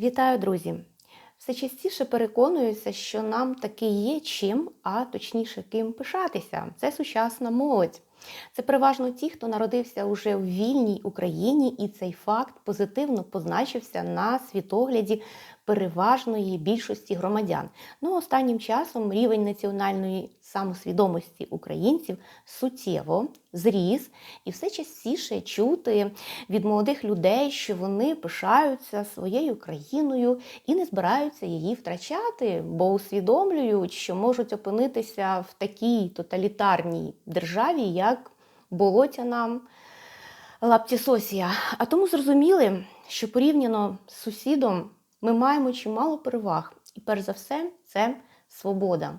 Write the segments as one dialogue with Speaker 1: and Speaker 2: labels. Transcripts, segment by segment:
Speaker 1: Вітаю, друзі! Все частіше переконуюся, що нам таки є чим, а точніше, ким пишатися. Це сучасна молодь. Це переважно ті, хто народився уже в вільній Україні, і цей факт позитивно позначився на світогляді переважної більшості громадян. Ну, останнім часом рівень національної самосвідомості українців суттєво зріс, і все частіше чути від молодих людей, що вони пишаються своєю країною і не збираються її втрачати, бо усвідомлюють, що можуть опинитися в такій тоталітарній державі, як Болотяна Лаптісосія. А тому зрозуміли, що порівняно з сусідом ми маємо чимало переваг. І перш за все, це свобода.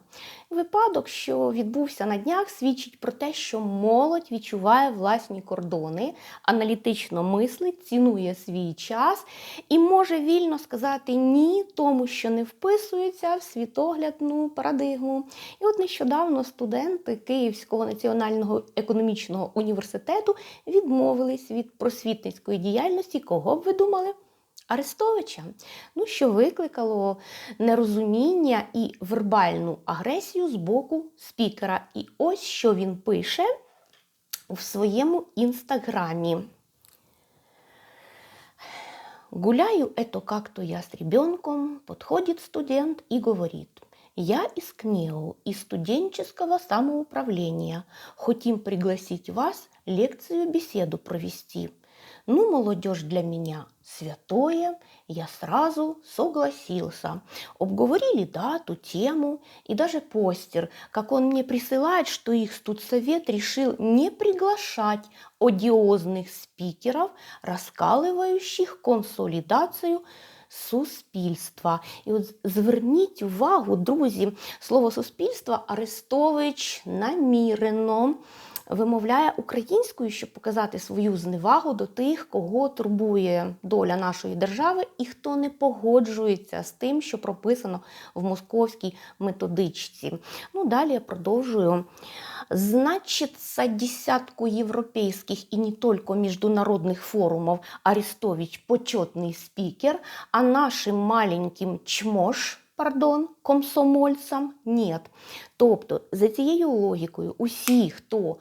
Speaker 1: Випадок, що відбувся на днях, свідчить про те, що молодь відчуває власні кордони, аналітично мислить, цінує свій час і може вільно сказати ні тому, що не вписується в світоглядну парадигму. І от нещодавно студенти Київського національного економічного університету відмовились від просвітницької діяльності. Кого б ви думали? Арестовича, ну що викликало нерозуміння і вербальну агресію з боку спікера. І ось що він пише в своєму інстаграмі. Гуляю это как-то я с ребенком, подходит студент и говорит, я из КНЕУ, из студенческого самоуправления, хотим пригласить вас лекцию беседу провести. Ну, молодежь для меня святое, я сразу согласился. Обговорили дату, тему и даже постер, как он мне присылает, что их студсовет решил не приглашать одиозных спикеров, раскалывающих консолідацію суспільства. І от зверніть увагу, друзі, слово суспільства Арестович намірено вимовляє українською, щоб показати свою зневагу до тих, кого турбує доля нашої держави, і хто не погоджується з тим, що прописано в московській методичці. Ну, далі я продовжую. Значится, десятку европейских и не только международных форумов Арестович почетный спикер, а нашим маленьким чмош пардон, комсомольцям нет. Тобто, за цією логікою, усі, хто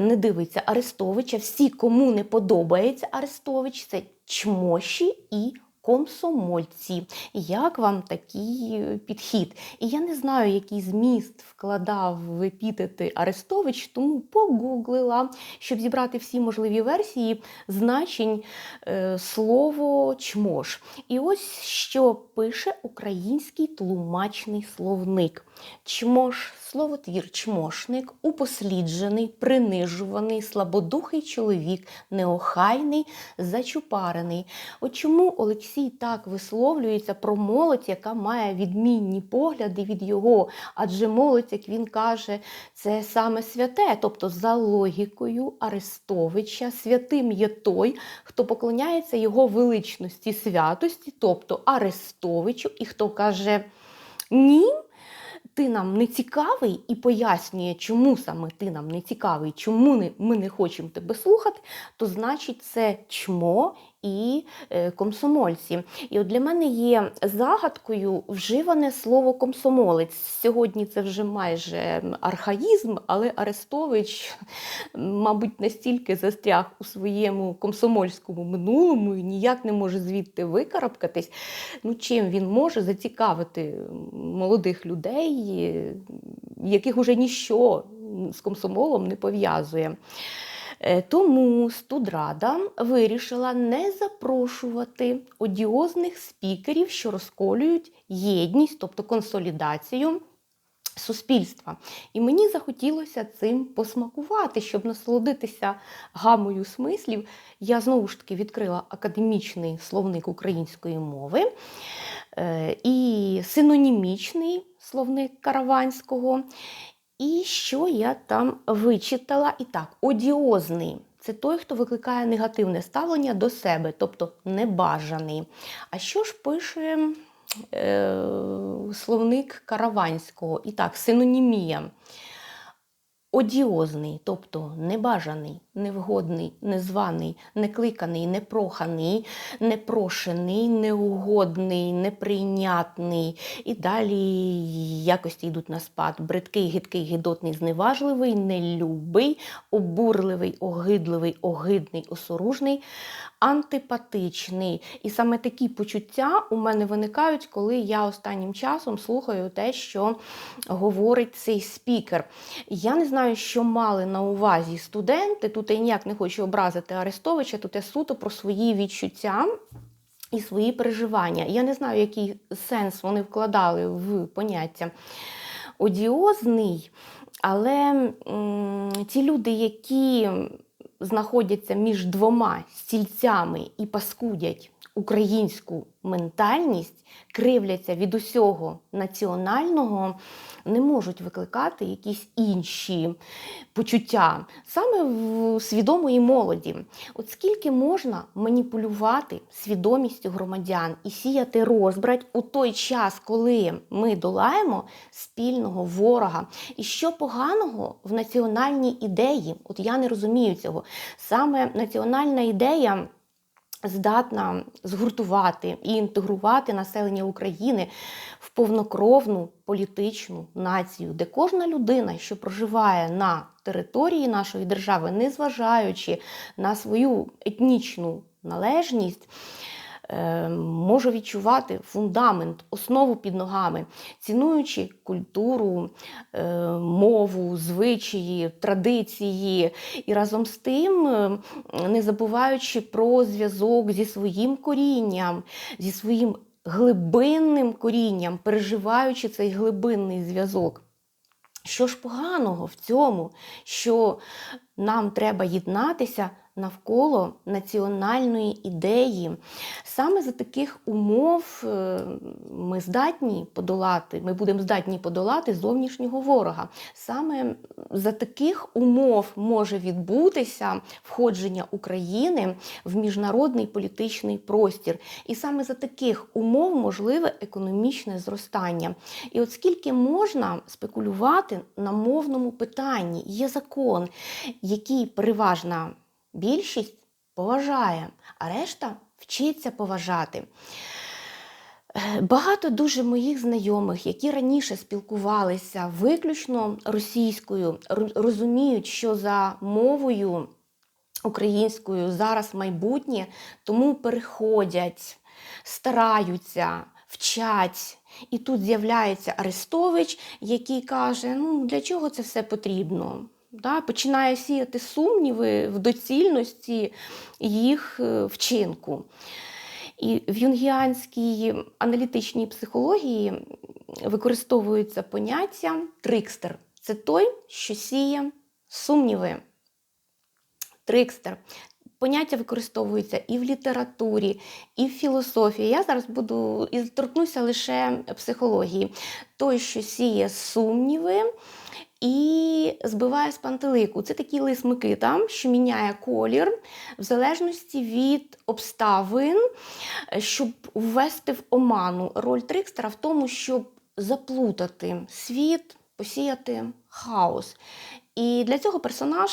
Speaker 1: не дивиться Арестовича, всі, кому не подобається Арестович, це чмоші і комсомольці. Як вам такий підхід? І я не знаю, який зміст вкладав в епітети Арестович, тому погуглила, щоб зібрати всі можливі версії значень е, слово чмош. І ось що пише український тлумачний словник. Чмош, словотвір чмошник, упосліджений, принижуваний, слабодухий чоловік, неохайний, зачупарений. От чому Олексій так висловлюється про молодь, яка має відмінні погляди від його? Адже молодь, як він каже, це саме святе, тобто за логікою Арестовича, святим є той, хто поклоняється його величності святості, тобто Арестовичу, і хто каже ні ти нам не цікавий і пояснює, чому саме ти нам не цікавий, чому ми не хочемо тебе слухати, то значить це чмо і е, комсомольці. І от для мене є загадкою вживане слово комсомолець. Сьогодні це вже майже архаїзм, але Арестович, мабуть, настільки застряг у своєму комсомольському минулому і ніяк не може звідти викарабкатись. Ну, чим він може зацікавити молодих людей, яких уже ніщо з комсомолом не пов'язує. Е, тому студрада вирішила не запрошувати одіозних спікерів, що розколюють єдність, тобто консолідацію. Суспільства. І мені захотілося цим посмакувати, щоб насолодитися гамою смислів. Я знову ж таки відкрила академічний словник української мови е, і синонімічний словник Караванського. І що я там вичитала? І так, одіозний це той, хто викликає негативне ставлення до себе, тобто небажаний. А що ж пише е, словник Караванського? І так, синонімія. Одіозний, тобто небажаний, невгодний, незваний, некликаний, непроханий, непрошений, неугодний, неприйнятний. І далі якості йдуть на спад. Бридкий, гидкий, гидотний, зневажливий, нелюбий, обурливий, огидливий, огидний, осоружний, антипатичний. І саме такі почуття у мене виникають, коли я останнім часом слухаю те, що говорить цей спікер. Я не знаю, що мали на увазі студенти. Тут я ніяк не хочу образити Арестовича, тут я суто про свої відчуття. І свої переживання. Я не знаю, який сенс вони вкладали в поняття одіозний, але м, ті люди, які знаходяться між двома стільцями і паскудять українську ментальність, кривляться від усього національного, не можуть викликати якісь інші почуття саме в свідомої молоді. От скільки можна маніпулювати свідомістю громадян і сіяти розбрать у той час, коли ми долаємо спільного ворога. І що поганого в національній ідеї? От я не розумію цього. Саме національна ідея. Здатна згуртувати і інтегрувати населення України в повнокровну політичну націю, де кожна людина, що проживає на території нашої держави, незважаючи на свою етнічну належність, е, може відчувати фундамент, основу під ногами, цінуючи культуру, е, мову, звичаї, традиції, і разом з тим е, не забуваючи про зв'язок зі своїм корінням, зі своїм глибинним корінням, переживаючи цей глибинний зв'язок. Що ж поганого в цьому, що нам треба єднатися навколо національної ідеї. Саме за таких умов е, ми здатні подолати, ми будемо здатні подолати зовнішнього ворога. Саме за таких умов може відбутися входження України в міжнародний політичний простір. І саме за таких умов можливе економічне зростання. І от скільки можна спекулювати на мовному питанні, є закон, який переважна більшість поважає, а решта вчиться поважати. Багато дуже моїх знайомих, які раніше спілкувалися виключно російською, розуміють, що за мовою українською зараз майбутнє, тому переходять, стараються, вчать. І тут з'являється Арестович, який каже: ну для чого це все потрібно? Да, починає сіяти сумніви в доцільності їх е, вчинку. І в юнгіанській аналітичній психології використовується поняття трикстер. Це той, що сіє сумніви. Трикстер. Поняття використовуються і в літературі, і в філософії. Я зараз буду і торкнуся лише психології. Той, що сіє сумніви і збиває з пантелику. Це такий лис Микита, що міняє колір в залежності від обставин, щоб ввести в оману. Роль трикстера в тому, щоб заплутати світ, посіяти хаос. І для цього персонаж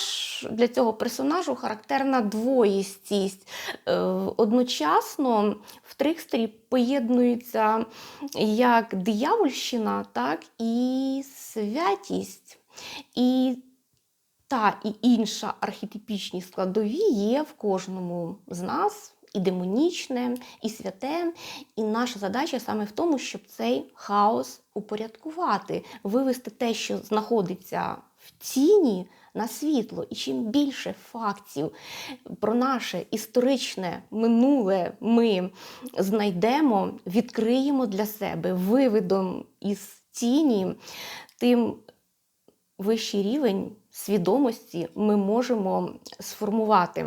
Speaker 1: для цього персонажу характерна двоїстість. Е, Одночасно в трикстері поєднуються як диявольщина, так і святість. І та і інша архетипічні складові є в кожному з нас. І демонічне, і святе. І наша задача саме в тому, щоб цей хаос упорядкувати, вивести те, що знаходиться в тіні на світло. І чим більше фактів про наше історичне минуле ми знайдемо, відкриємо для себе, виведемо із тіні, тим вищий рівень свідомості ми можемо сформувати.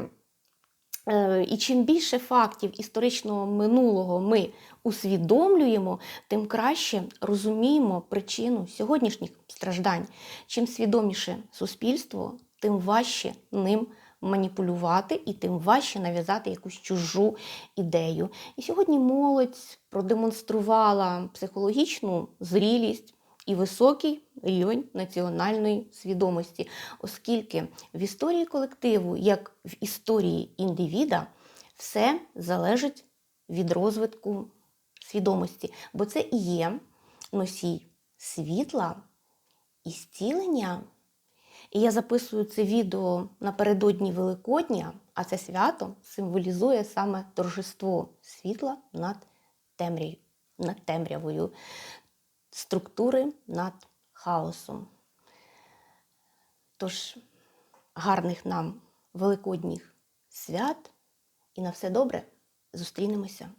Speaker 1: Е, І чим більше фактів історичного минулого ми усвідомлюємо, тим краще розуміємо причину сьогоднішніх страждань. Чим свідоміше суспільство, тим важче ним маніпулювати і тим важче нав'язати якусь чужу ідею. І сьогодні молодь продемонструвала психологічну зрілість. І високий рівень національної свідомості, оскільки в історії колективу, як в історії індивіда, все залежить від розвитку свідомості, бо це і є носій світла і зцілення. І я записую це відео напередодні Великодня, а це свято символізує саме торжество світла над темрявою, над темрявою, структури над хаосом. Тож гарних нам великодніх свят і на все добре. Зустрінемося